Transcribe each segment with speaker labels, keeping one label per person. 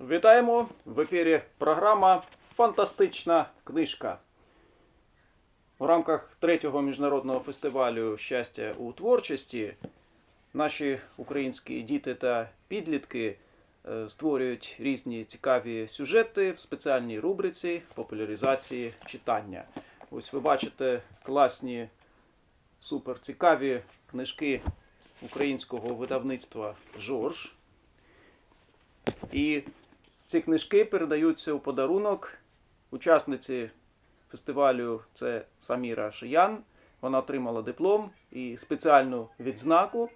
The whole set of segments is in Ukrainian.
Speaker 1: Вітаємо в ефірі програма Фантастична книжка. У рамках третього міжнародного фестивалю щастя у творчості наші українські діти та підлітки е, створюють різні цікаві сюжети в спеціальній рубриці популяризації читання. Ось ви бачите класні, суперцікаві книжки українського видавництва Жорж. І ці книжки передаються у подарунок учасниці фестивалю це Саміра Шиян. Вона отримала диплом і спеціальну відзнаку.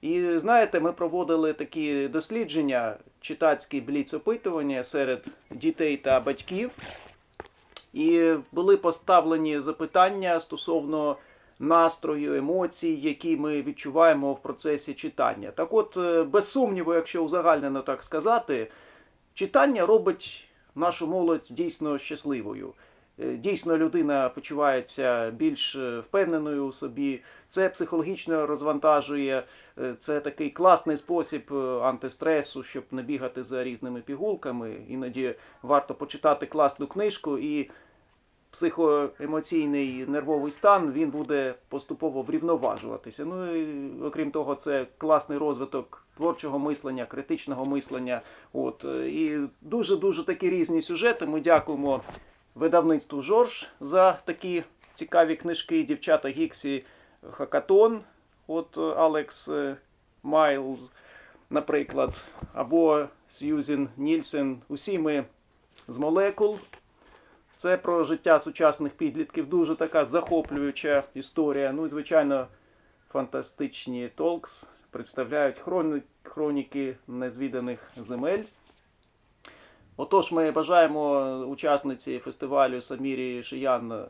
Speaker 1: І знаєте, ми проводили такі дослідження, читацькі бліц-опитування серед дітей та батьків. І були поставлені запитання стосовно настрою, емоцій, які ми відчуваємо в процесі читання. Так от, е, без сумніву, якщо узагальнено так сказати, читання робить нашу молодь дійсно щасливою. Е, Дійсно, людина почувається більш е, впевненою у собі. Це психологічно розвантажує. Е, Це такий класний спосіб антистресу, щоб не бігати за різними пігулками. Іноді варто почитати класну книжку і психоемоційний нервовий стан він буде поступово врівноважуватися. Ну і окрім того, це класний розвиток творчого мислення, критичного мислення. От і дуже дуже такі різні сюжети. Ми дякуємо видавництву Жорж за такі цікаві книжки. Дівчата Гіксі Хакатон. От Алекс е, Майлз, наприклад, або Сьюзен Нільсен. Усі ми з молекул. Це про життя сучасних підлітків. Дуже така захоплююча історія. Ну і звичайно, фантастичні толкс представляють хроні- хроніки незвіданих земель. Отож, ми бажаємо учасниці фестивалю Самірі Шиян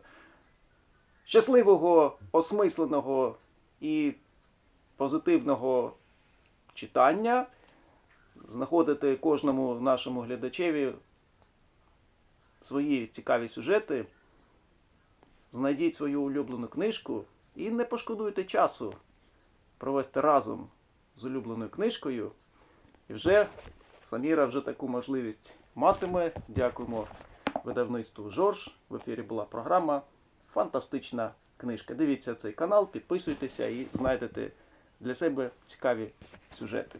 Speaker 1: щасливого, осмисленого і позитивного читання. Знаходити кожному нашому глядачеві свої цікаві сюжети, знайдіть свою улюблену книжку і не пошкодуйте часу провести разом з улюбленою книжкою. І вже Саміра вже таку можливість матиме. Дякуємо видавництву Жорж. В ефірі була програма Фантастична книжка. Дивіться цей канал, підписуйтеся і знайдете для себе цікаві сюжети.